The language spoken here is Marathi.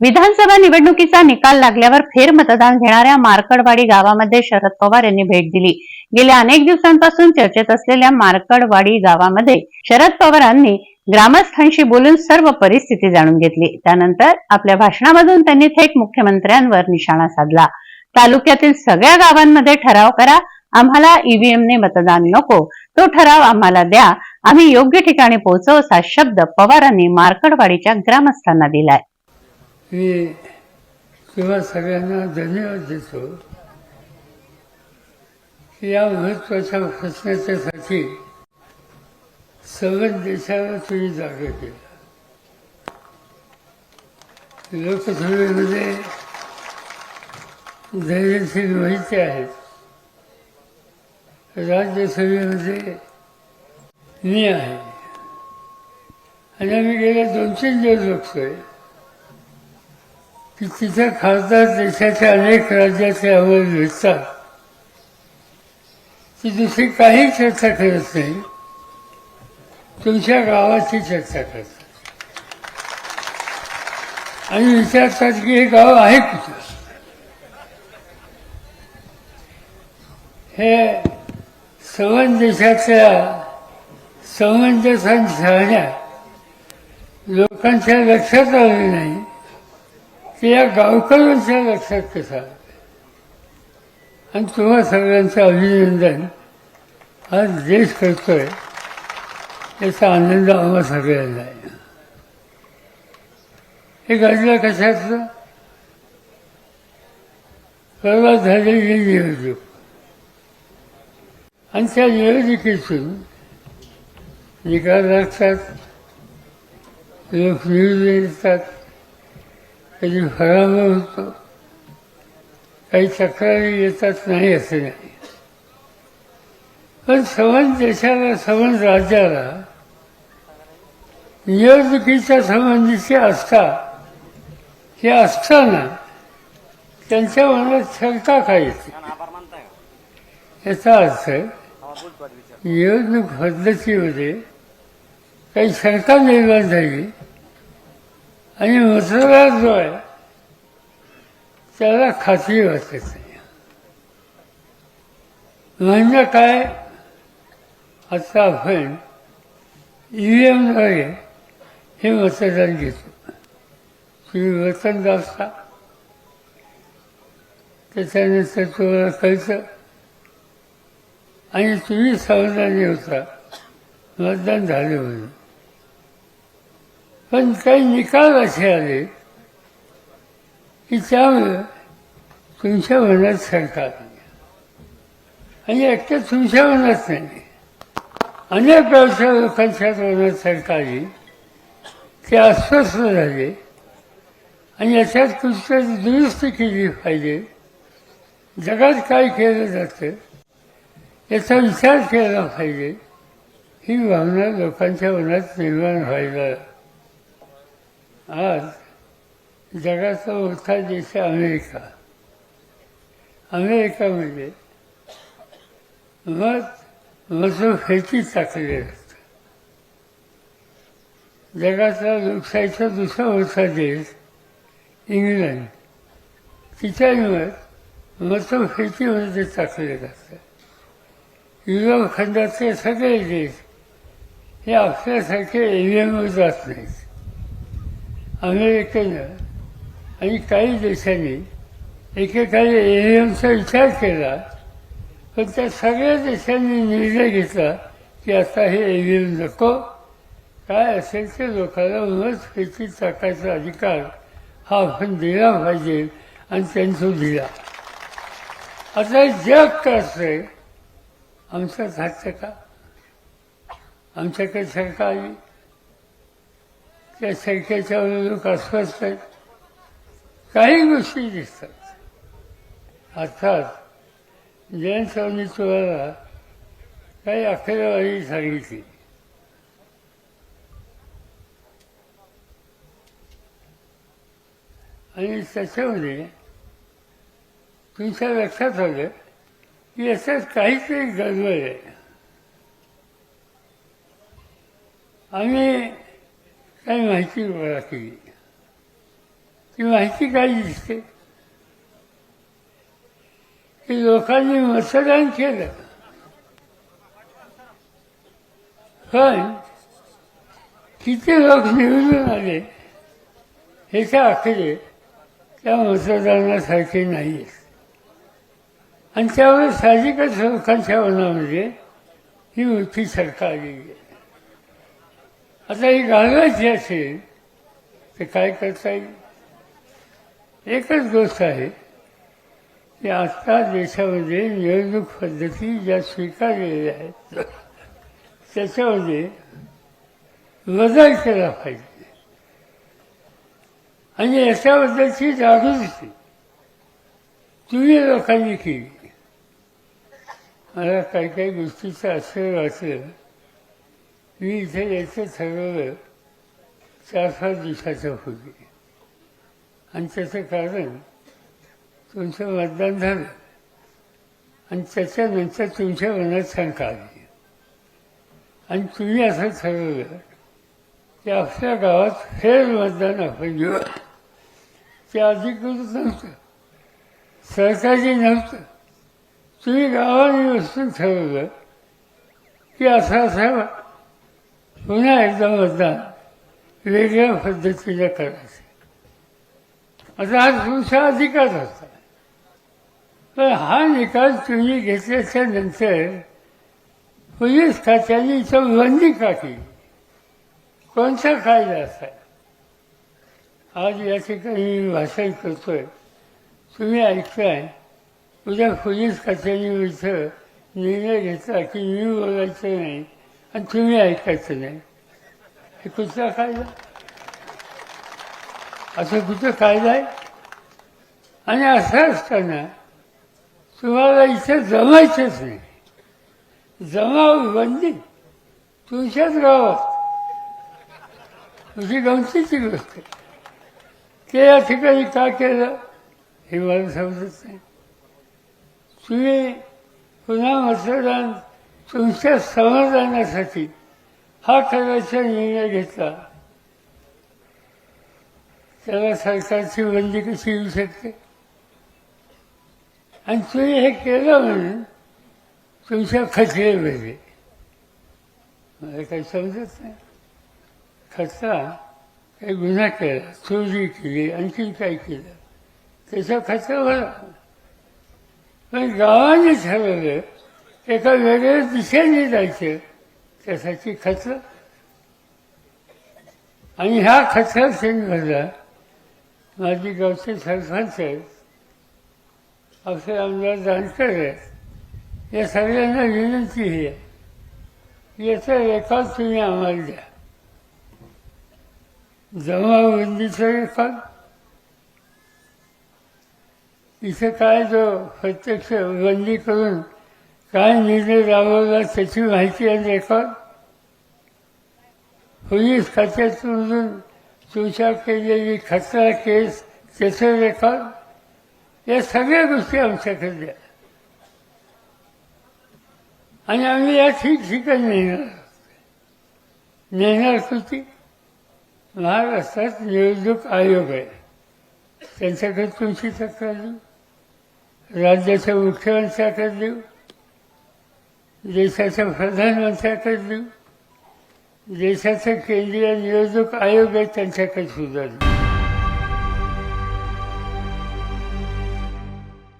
विधानसभा निवडणुकीचा निकाल लागल्यावर फेर मतदान घेणाऱ्या मार्कडवाडी गावामध्ये शरद पवार यांनी भेट दिली. गेल्या अनेक दिवसांपासून चर्चेत असलेल्या मार्कडवाडी गावामध्ये शरद पवारांनी ग्रामस्थांशी बोलून सर्व परिस्थिती जाणून घेतली. त्यानंतर आपल्या भाषणामधून त्यांनी थेट मुख्यमंत्र्यांवर निशाणा साधला. तालुक्यातील सगळ्या गावांमध्ये ठराव करा आम्हाला ईव्हीएमने मतदान नको. तो ठराव आम्हाला द्या. आम्ही योग्य ठिकाणी पोहोचव असा शब्द पवारांनी मार्कडवाडीच्या ग्रामस्थांना दिलाय. मी तुम्हा सगळ्यांना धन्यवाद देतो की या महत्त्वाच्या प्रश्नाच्यासाठी सगळ्या देशाला तुम्ही जागा केला लोकसभेमध्ये धैर्यशील माहिती आहेत राज्यसभेमध्ये मी आहे. आणि आम्ही गेल्या दोन तीन दिवस बघतोय. की तिथे खासदार देशाच्या अनेक राज्याचे अहवाल भेटतात ती दुसरी काही चर्चा करत नाही. तुमच्या गावाची चर्चा करतात. आणि विचारतात की हे गाव आहे कुठं? हे सवन देशाच्या समंजसान झाल्या. लोकांच्या लक्षात आले नाही. की या गावकऱ्यांच्या लक्षात कसा आणि तुम्हा सगळ्यांचं अभिनंदन. आज देश करतोय याचा आनंद आम्हा सगळ्यांना आहे. हे गाजलं कशाचं परवा झालेली निवडणूक. आणि त्या निवडणुकीतून निकाल लागतात लोक निवडून येतात. कधी पराभव होतो काही तक्रारी येतात नाही असे नाही. पण समज देशाला समज राज्याला निवडणुकीच्या संबंधीची आस्था हे असताना त्यांच्या मनात शंका काय येते? याचा अर्थ निवडणूक पद्धतीमध्ये काही शंका निर्माण झाली आणि मतदार जो आहे त्याला खात्री वाटत. नाही म्हणजे काय? आता आपण ईव्हीएमद्वारे हे मतदान घेतो. तुम्ही वतन दाबता त्याच्यानंतर तुम्हाला कळतं आणि तुम्ही समाधानी होता. मतदान झाले म्हणून. पण काही निकाल असे आले की त्यामुळं तुमच्या मनात सरकार आणि एकट्या तुमच्या मनात नाही. अनेक व्यवसाय लोकांच्या मनात सरकारी ते अस्वस्थ झाले आणि याच्यात कुठतरी दुरुस्ती केली पाहिजे. जगात काय केलं जातं याचा विचार केला पाहिजे. ही भावना लोकांच्या मनात निर्माण व्हायला आज जगाचा मोठा देश आहे अमेरिका. अमेरिकामध्ये मत मतभेदी टाकले असतं. जगाचा लोकशाहीचा दुसरा मोठा देश इंग्लंड. तिच्यावर मत मतभेदीमध्ये टाकले जातं युरोप खंडातले सगळे देश हे आपल्यासारखे एव्हीएमवर जात नाहीत. अमेरिकेनं आणि काही देशांनी एकेकाळी एव्हीएमचा विचार केला पण त्या सगळ्या देशांनी निर्णय घेतला की आता हे एव्हीएम नको. काय असेल ते लोकांना मत फेकी टाकायचा अधिकार हा आपण दिला पाहिजे आणि त्यांचं दिला. आता जग कसं आमचा घातलं का? आमच्याकडे सरकारी त्या संख्येच्या लोक अस्वस्थ काही गोष्टी दिसतात. अर्थात जैन स्वामी तुम्हाला काही आकडेवारी सांगितली. आणि त्याच्यामध्ये तुमच्या लक्षात आलं की याच्यात काहीतरी गडबड आहे. आम्ही काही माहिती गोळा केली ती माहिती काय दिसते. की लोकांनी मतदान केलं. पण किती लोक निवडून आले ह्याच्या आकडे त्या मतदानासारखे नाही आहेत आणि त्यामुळे साहजिकच लोकांच्या मनामध्ये ही मोठी सरकार आलेली आहे आता ही घालवायची असेल तर काय करता येईल? एकच गोष्ट आहे की आता देशामध्ये निवडणूक पद्धती ज्या स्वीकारलेल्या आहेत त्याच्यामध्ये बदल केला पाहिजे. आणि याच्याबद्दलची जागृती तुम्ही लोकांनी केली. मला काही काही गोष्टीचं असं वाटलं. मी इथे यायचं ठरवलं चार पाच दिवसाच्या पूर्वी आणि त्याचं कारण तुमचं मतदान झालं आणि त्याच्यानंतर तुमच्या मनात शंका आली आणि तुम्ही असं ठरवलं की आपल्या गावात फेर मतदान आपण घेऊ ते अधिकृत नव्हतं सरकारी नव्हतं तुम्ही गावाने बसून ठरवलं की असं असं पुन्हा एकदा मतदान वेगळ्या पद्धतीने करायचं. आता हा तुमचा अधिकार होता. पण हा निकाल तुम्ही घेतल्याच्या नंतर पोलीस खात्याने इथं बंदी का केली? कोणता कायदा असा? आज या ठिकाणी मी भाषण करतोय. तुम्ही ऐकताय. उद्या पोलीस खात्याने इथं निर्णय घेतला की मी बोलायचं नाही. आणि तुम्ही ऐकायचं नाही. हे कुठला कायदा? असं कुठं कायदा आहे? आणि असं असताना तुम्हाला इथे जमायचंच नाही. जमाव बंदी तुमच्याच गावात. तुझी गमतीची गोष्ट आहे. ते या ठिकाणी का केलं हे मला समजत नाही. तुम्ही पुन्हा मतदान तुमच्या समाधानासाठी हा करायचा निर्णय घेतला. त्याला सरकारची बंदी कशी येऊ शकते? आणि तुम्ही हे केलं म्हणून तुमच्या खचले वेगळे. मला काही समजत नाही. खचला काही गुन्हा केला चोरी केली आणखी काय केलं? त्याचा खर्च भरा पण गावाने ठरवलं एका वेगळ्या दिशेने जायचं त्यासाठी खर्च आणि ह्या खर्चात भरला. माझी गावचे सरपंच आहेत. असे आमदार जानकर आहेत. या सगळ्यांना विनंती ही आहे. याचा रेकॉर्ड तुम्ही आम्हाला द्या. जमाबंदीचा रेकॉर्ड इथे काय जो प्रत्यक्ष बंदी करून काय निर्णय राबवला त्याची माहिती आणि रेकॉर्ड पोलीस खात्यातून तुमच्या केलेली खतरा केस त्याचं रेकॉर्ड या सगळ्या गोष्टी आमच्याकडे द्या. आणि आम्ही या ठिकठिकाणी नेणार. नेणार होती महाराष्ट्रात निवडणूक आयोग आहे. त्यांच्याकडे तुमची तक्रार देऊ राज्याच्या मुख्यमंत्र्याकडे. देऊ देशाच्या प्रधानमंत्र्याकडे देऊ देशाचा केंद्रीय निवडणूक आयोग आहे त्यांच्याकडे सुद्धा. देऊ